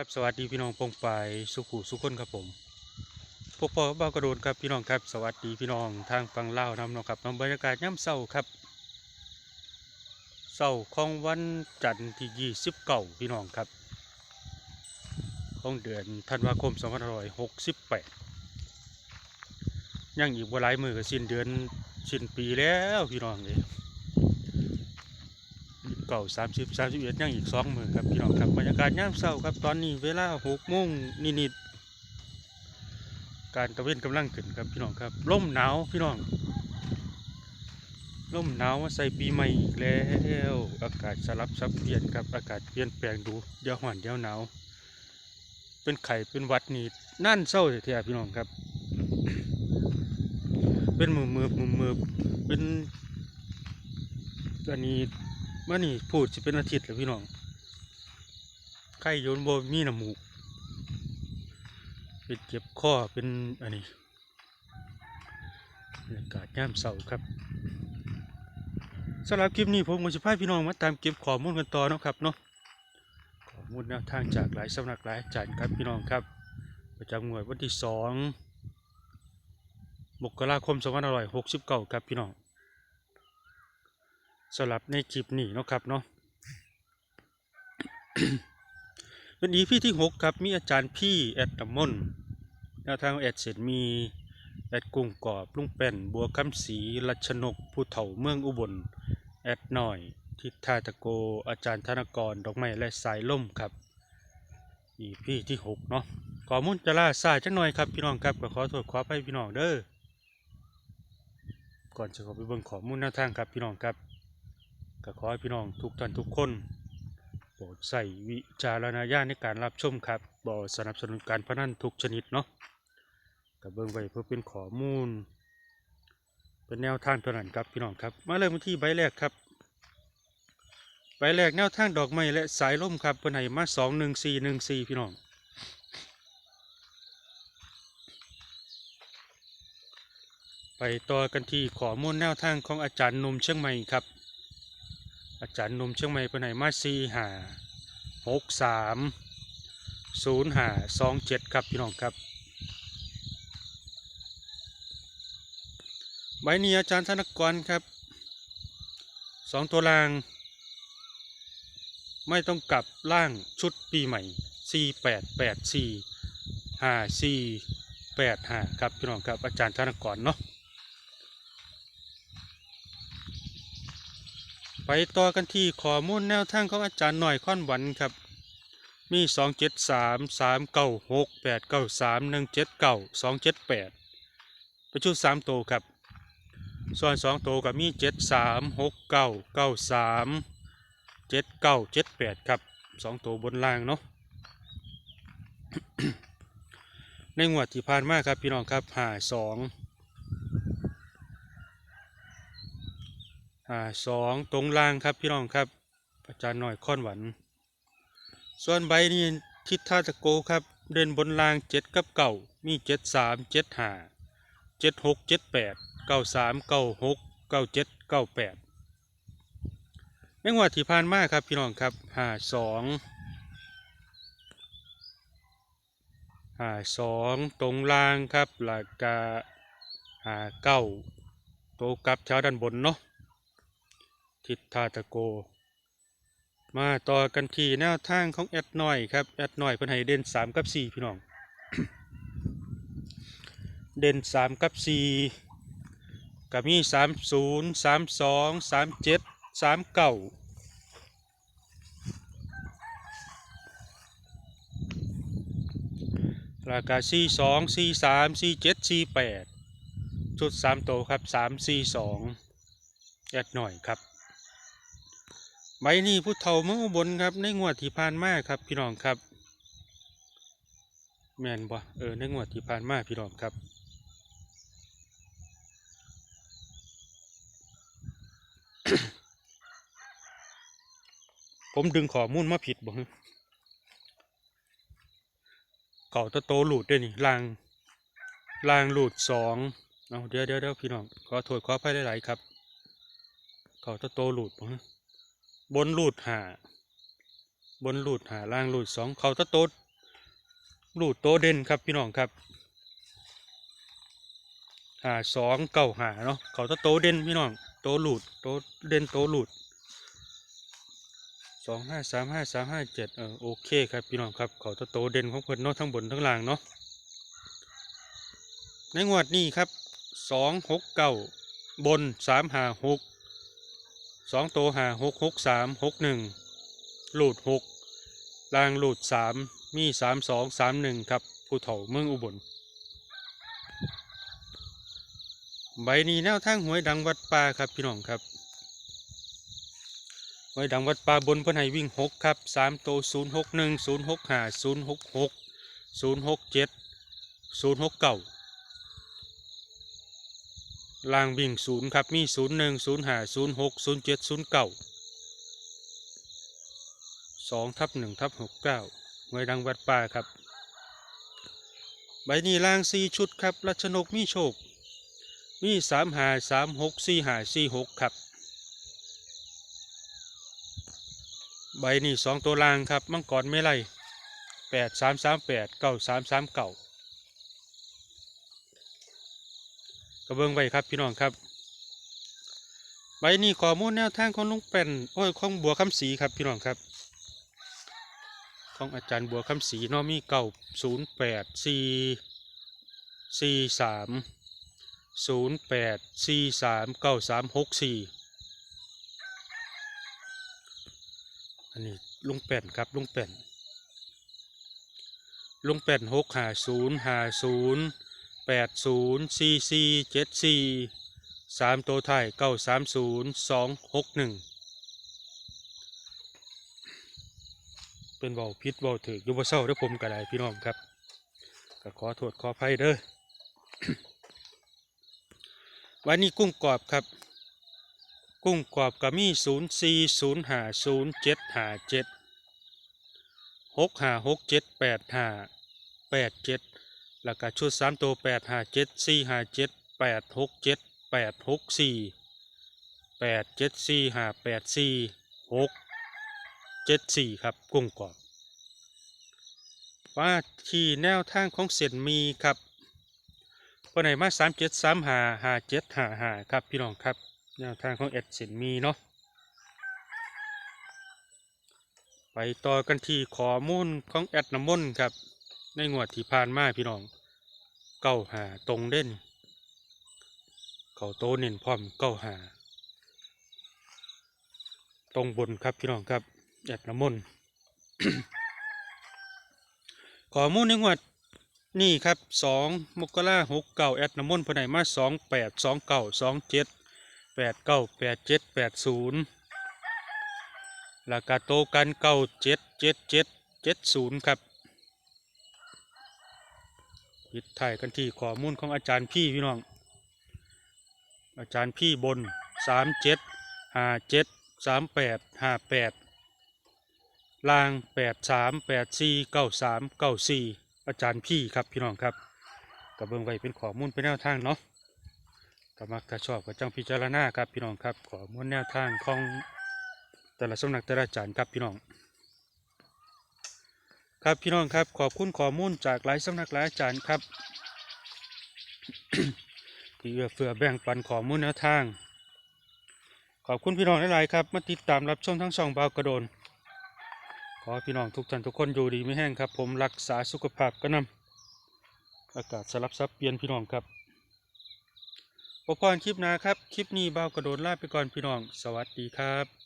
ครับสวัสดีพี่น้องปงปายสุขุสุขคนครับผมพวกพ่อบ้ากระโดนครับพี่น้องครับ สวัสดีพี่น้องทางฟังเล่าวนำนาะครับน้องบรรยากาศย่ำเศร้าครับเศร้าของวันจันทร์ที่ยี่สิบเก้าพี่น้องครับ ของเดือนธันวาคมสองพันห้าร้อยหกสิบแปดยังอีกว่าหลายมือก็สิ้นเดือนสิ้นปีแล้วพี่น้องเลย เก่าสามสิบสามสิบเอ็ดยังอีกสองมือครับพี่น้องครับบรรยากาศย่ามเช้าครับตอนนี้เวลาหกโมงนิดๆการตะเวนกำลังขึ้นครับพี่น้องครับลมหนาวพี่น้องลมหนาวมาใส่ปีใหม่อีกแล้วอากาศสลับซับเปลี่ยนครับอากาศเปลี่ยนแปลงดูเดี๋ยวหวานเดี๋ยวหนาวเป็นไข่เป็นวัดนี่นั่นเศร้าแท้ๆพี่น้องครับ เป็นมือมือมือมือเป็นอันนี้ มื่อนี่พูดจะเป็นอาทิตย์แล้วพี่น้องไข้โยนโบมีน้ำมูกเป็นเจ็บข้อเป็นอันนี้บรรยากาศย่ามเสาร์ครับสำหรับคลิปนี้ผมก็จะพาพี่น้องมาตามเก็บข้อมูลกันต่อเนาะครับเนาะข้อมูลแนวทางจากหลายสำนักหลายอาจารย์ครับพี่น้องครับ ประจำงวดวันที่สองมกราคม2569ครับพี่น้อง สำหรับในคลิปนี้นะครับเนาะเป็นอีพีที่หกครับมีอาจารย์พี่แอดน้ำมนต์แนวทางแอดเสร็จมีแอดกุ้งกรอบลุงแป้นบัวคำศรีรัชนกผู้เฒ่าเมืองอุบลแอดหน่อยทิศทาตะโกอาจารย์ธนกรดอกไม้และสายล่มครับอีพีที่หกเนาะขอมุ่นจะล่าสายจังหน่อยครับพี่น้องครับก็ขอโทษขอไปพี่น้องเด้อก่อนจะข้าไปเบิ่งขอมูลแนวทางครับพี่น้องครับ ก็ขอให้พี่น้องทุกท่านทุกคนโปรดใส่วิจารณญาณในการรับชมครับบ่สนับสนุนการพนันทุกชนิดเนาะกับเบิ่งไว้เพื่อเป็นข้อมูล เป็นแนวทางเท่านั้นครับพี่น้องครับ มาเริ่มที่ใบแรกครับ ใบแรกแนวทางดอกไม้และสายล่มครับเพิ่นให้มาสองหนึ่งสี่หนึ่งสี่พี่น้องไปต่อกันที่ข้อมูลแนวทางของอาจารย์นมเชียงใหม่ครับ อาจารย์หนมเชียงใหม่ไปไหนมาสี่หาหกสามศูนย์หาสองเจ็ดครับพี่น้องครับใบนี้อาจารย์ธนกรครับสองตัวล่าง ไม่ต้องกลับล่างชุดปีใหม่สี่แปดแปดสี่ห้าสี่แปดห้าครับพี่น้องครับอาจารย์ธนกรเนาะ ไปต่อกันที่ข้อมูลแนวทางของอาจารย์หน่อยค่อนหวันครับ มีสองเจ็ดสามสามเก้าหกแปดเก้าสามหนึ่งเจ็ดเก้าสองเจ็ดแปดป็นชุดสามตัวครับ ส่วนสองตัวกับมีเจ็ดสามหกเก้าเก้าสามเจ็ดเก้าเจ็ดแปดครับสองตัวบนล่างเนาะในงวดที่ผ่านมาครับพี่น้องครับหาสอง อ่าสองตรงล่างครับพี่น้องครับอาจารย์หน่อยค่อนหวัน ส่วนใบนี้ทิศท่าตะโกครับ เด่นบนล่างเจ็ดกับเก่ามีเจ็ดสามเจ็ดห้าเจ็ดหกเจ็ดแปดเก้าสามเก้าหกเก้าเจ็ดเก้าแปดในงวดที่ผ่านมาครับพี่น้องครับห้าสองห้าสองตรงล่างครับหลักกาห้าเก้าโตวกับแถวด้านบนเนาะ ทิศทาตะโก มาต่อกันที่แนวทางของแอดหน้อยครับแอดหน้อยเพิ่นให้เด่นสามกับสี่พี่น้อง เด่นสามกับสี่ก็มีสามศูนย์สามสองสามเจ็ดสามเก้าราคาสี่สองสี่สามสี่เจ็ดสี่แปดชุดสามโตครับสามสี่สองแอดหน่อยครับ ใบนี้ผู้เฒ่าเมืองอุบลครับ ในงวดที่ผ่านมาครับ พี่น้องครับ แมนบ่เออในงวดที่ผ่านมาพี่น้องครับผมดึงข้อมูลมาผิดบ่เก่าตะโตหลุดด้วยนี่ลางลางหลุดสองเอาเดี๋ยวเดี๋ยวเดี๋ยวพี่น้องขอโทษขออภัยหลายๆครับ เก่าตะโตหลุดบ่ บนลูดหาบนลูดหาล่างลูดสองเขาตะโตดรูดโตเด่นครับพี่น้องครับหาสองเก้าหาเนาะเขาจะโตเด่นพี่น้องโตหลุดโตเด่นโตหลุดสองห้าสามห้าสามห้าเจ็ดเออโอเคครับพี่น้องครับเขาจะโตเด่นของเพิ่นเนาะทั้งบนทั้งล่างเนาะในงวดนี้ครับสองหกเก้าบนสามหาหก สองโตหาหกหกสามหกหนึ่งหลุดหกลางหลุดสามมีสามสองสามหนึ่งครับผู้เฒ่าเมืองอุบล ใบนี้แนวทางหวยดังวัดป่าครับพี่น้องครับหวยดังวัดป่าบนเพื่อนให้วิ่งหกครับสามโตศูนย์หกหนึ่งศูนย์หกห้าศูนย์หกหกศูนย์หกเจ็ดศูนย์หกเก้า ลางวิ่งศูนย์ครับมีศูนย์หนึ่งศูนย์ห้าศูนย์หกศูนย์เจ็ดศูนย์เก้าสองทับหนึ่งทับหกเก้าหวยดังวัดป่าครับ ใบนี้ล่างสี่ชุดครับรัชนกมีโชค มีสามหาสามหกสี่หาสี่หกครับ ใบนี้สองตัวล่างครับ มังกรไม่ไล่แปดสามสามแปดเก้าสามสามเก้า กระเบื้องไว้ครับพี่น้องครับใบนี้ข้อมูลแนวทางของลุงเป็นโอ้ยของบัวคำศรีครับพี่น้องครับ ของอาจารย์บัวคำศรีนอมีเก้าศูนย์แปดสี่สี่สามศูนย์แปดสี่สามเก้าสามหกสี่อันนี้ลุงแป่นครับลุงแป่นลุงแป่นหกหาศูนย์หาศูนย์ แปดศูนย์สี่สี่เจ็ดสี่สามตัวไทยเก้าสามศูนย์สองหกหนึ่งเป็นเบาพิษเบาถือยุบเศร้าเด้อผมก็ได้พี่น้องครับก็ขอโทษขออภัยเด้อวันนี้กุ้งกรอบครับ กุ้งกรอบก็มีศูนย์สี่ศูนย์ห้าศูนย์เจ็ดห้าเจ็ดหกห้าหกเจ็ดแปดห้าแปดเจ็ด แล้วก็ชุดสามตัวแปดห้าเจ็ดสี่ห้าเจ็ดแปดหกเจ็ดแปดหกสี่แปดเจ็ดสี่ห้าแปดสี่หกเจ็ดสี่ครับกุ้งกรอบว่าที่แนวทางของเส้นมีครับวันไหนมาสามเจ็ดสามหาหาเจ็ดหาหาครับพี่น้องครับแนวทางของเอ็ดเสินมีเนาะไปต่อกันที่ขอมูลของแอดน้ำมนต์ครับ ในงวดที่ผ่านมาพี่น้องเก้าหาตรงเด่น เขาโตเน้นพร้อมเก้าหาตรงบนครับพี่น้องครับแอดน้ำมนต์ข้อมูลในงวดนี่ครับสองมกราหกเก้าแอดน้ำมนต์ภายในมาสองแปดสองเก้าสองเจ็ดแปดเก้าแปดเจ็ดแปดศูนย์แล้วก็โตกันเก้าเจ็ดเจ็ดเจ็ดเจ็ดศูนย์ครับ ปิดถ่ายกันที่ข้อมูลของอาจารย์พี่พี่น้อง อาจารย์พี่บนสามเจ็ดห้าเจ็ดสามแปดห้าแปดล่างแปดสามแปดสี่เก้าสามเก้าสี่อาจารย์พี่ครับพี่น้องครับกับเบิ่งไว้เป็นข้อมูลเป็นแนวทางเนาะก็มักถ้าชอบก็จังพิจารณาครับพี่น้องครับข้อมูลแนวทางของแต่ละสำนักแต่ละอาจารย์ครับพี่น้อง ครับพี่น้องครับขอบคุณข้อมูลจากหลายสำนักหลายอาจารย์ครับ ที่เอื้อเฟื้อแบ่งปันข้อมูลแนวทาง ขอบคุณพี่น้องหลายๆครับมาติดตามรับชมทั้งสองบาวกระโดน ขอพี่น้องทุกท่านทุกคนอยู่ดีไม่แห้งครับ ผมรักษาสุขภาพก็นำอากาศสลับซับเปลี่ยนพี่น้องครับพบกันคลิปหน้าครับ คลิปนี้เบาวกระโดดลาไปก่อนพี่น้อง สวัสดีครับ